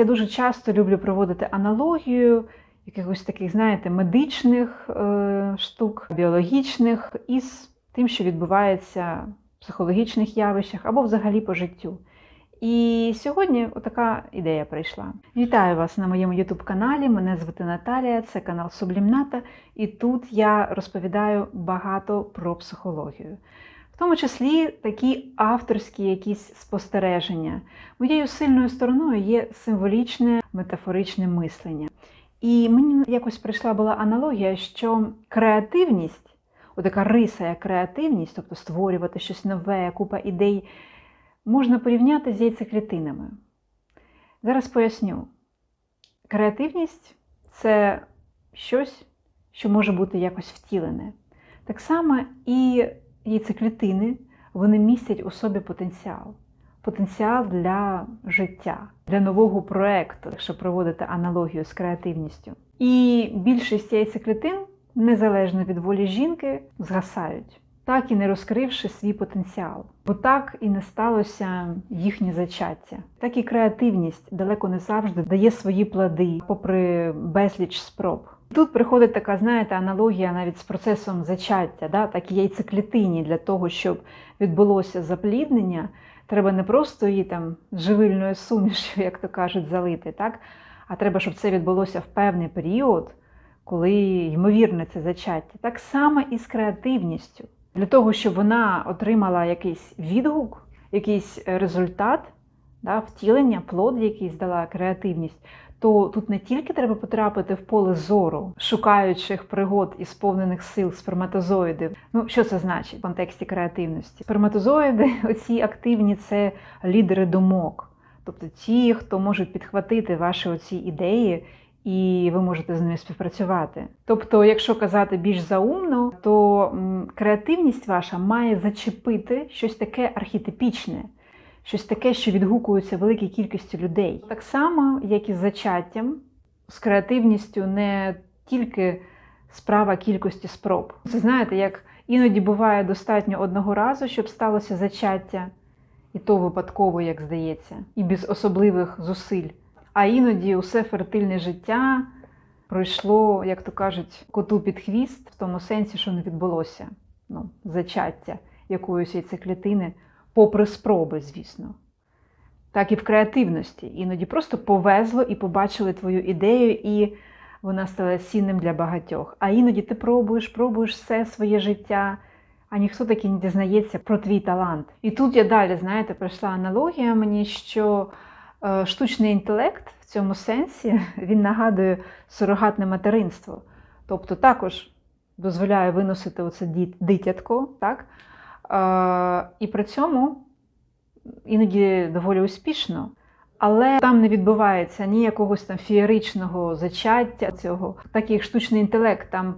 Я дуже часто люблю проводити аналогію якихось таких, знаєте, медичних е, штук, біологічних із тим, що відбувається в психологічних явищах або взагалі по життю. І сьогодні отака ідея прийшла. Вітаю вас на моєму YouTube-каналі. Мене звати Наталія, це канал Сублімната, і тут я розповідаю багато про психологію. Тому числі такі авторські якісь спостереження. Моєю сильною стороною є символічне метафоричне мислення. І мені якось прийшла була аналогія, що креативність, отака риса, як креативність, тобто створювати щось нове, купа ідей, можна порівняти з яйцеклітинами. Зараз поясню. Креативність це щось, що може бути якось втілене. Так само і яйцеклітини вони містять у собі потенціал. Потенціал для життя, для нового проекту, якщо проводити аналогію з креативністю. І більшість яйцеклітин, незалежно від волі жінки, згасають, так і не розкривши свій потенціал. Бо так і не сталося їхнє зачаття. Так і креативність далеко не завжди дає свої плоди, попри безліч спроб. Тут приходить така, знаєте, аналогія навіть з процесом зачаття, да? так і яйцеклітині для того, щоб відбулося запліднення. Треба не просто її там живильною сумішю, як то кажуть, залити, так? а треба, щоб це відбулося в певний період, коли ймовірне це зачаття. Так само і з креативністю. Для того, щоб вона отримала якийсь відгук, якийсь результат, да, втілення, плод, який здала креативність, то тут не тільки треба потрапити в поле зору, шукаючих пригод і сповнених сил сперматозоїдів. Ну, що це значить в контексті креативності? Сперматозоїди, оці активні, це лідери думок, тобто ті, хто можуть підхватити ваші оці ідеї. І ви можете з ними співпрацювати. Тобто, якщо казати більш заумно, то креативність ваша має зачепити щось таке архетипічне, щось таке, що відгукується великій кількістю людей. Так само, як і з зачаттям, з креативністю не тільки справа кількості спроб. Це знаєте, як іноді буває достатньо одного разу, щоб сталося зачаття, і то випадково, як здається, і без особливих зусиль. А іноді усе фертильне життя пройшло, як то кажуть, коту під хвіст, в тому сенсі, що не відбулося ну, зачаття якоїсь яйцеклітини, попри спроби, звісно. Так і в креативності. Іноді просто повезло і побачили твою ідею, і вона стала цінним для багатьох. А іноді ти пробуєш, пробуєш все своє життя, а ніхто таки не дізнається про твій талант. І тут я далі, знаєте, прийшла аналогія мені, що штучний інтелект в цьому сенсі він нагадує сурогатне материнство. Тобто також дозволяє виносити оце дитятко, так? І при цьому іноді доволі успішно. Але там не відбувається ні якогось там феєричного зачаття цього, так як штучний інтелект, там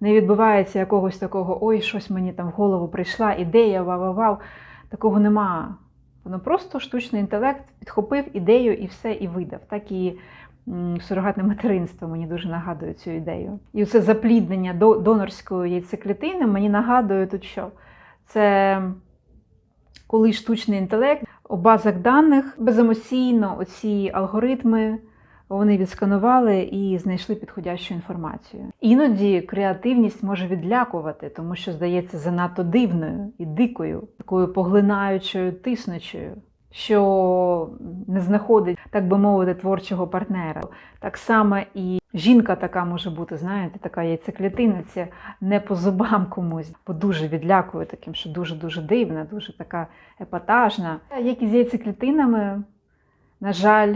не відбувається якогось такого ой, щось мені там в голову прийшла, ідея, вау-вау-вау. Такого нема. Воно просто штучний інтелект підхопив ідею і все і видав. Так і сурогатне материнство мені дуже нагадує цю ідею. І це запліднення донорської яйцеклітини мені нагадує тут, що це коли штучний інтелект у базах даних беземоційно оці алгоритми. Вони відсканували і знайшли підходящу інформацію. Іноді креативність може відлякувати, тому що здається занадто дивною і дикою, такою поглинаючою, тиснучою, що не знаходить, так би мовити, творчого партнера. Так само і жінка така може бути, знаєте, така яйцеклітина, це не по зубам комусь, бо дуже відлякує таким, що дуже-дуже дивна, дуже така епатажна. Як і з яйцеклітинами, на жаль,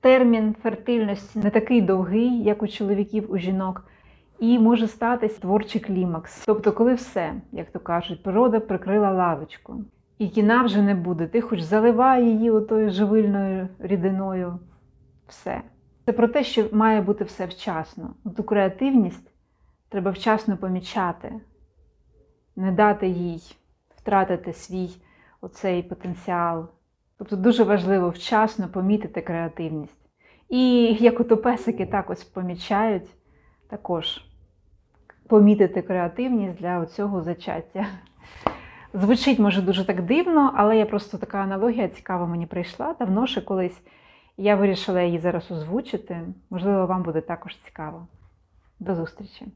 термін фертильності не такий довгий, як у чоловіків, у жінок, і може статись творчий клімакс. Тобто, коли все, як то кажуть, природа прикрила лавочку, і кіна вже не буде, ти хоч заливай її отою живильною рідиною, все. Це про те, що має бути все вчасно. Ту креативність треба вчасно помічати, не дати їй втратити свій оцей потенціал. Тобто дуже важливо вчасно помітити креативність. І як ото песики так ось помічають, також помітити креативність для цього зачаття. Звучить, може, дуже так дивно, але я просто така аналогія цікава мені прийшла давно ще колись. Я вирішила її зараз озвучити. Можливо, вам буде також цікаво. До зустрічі!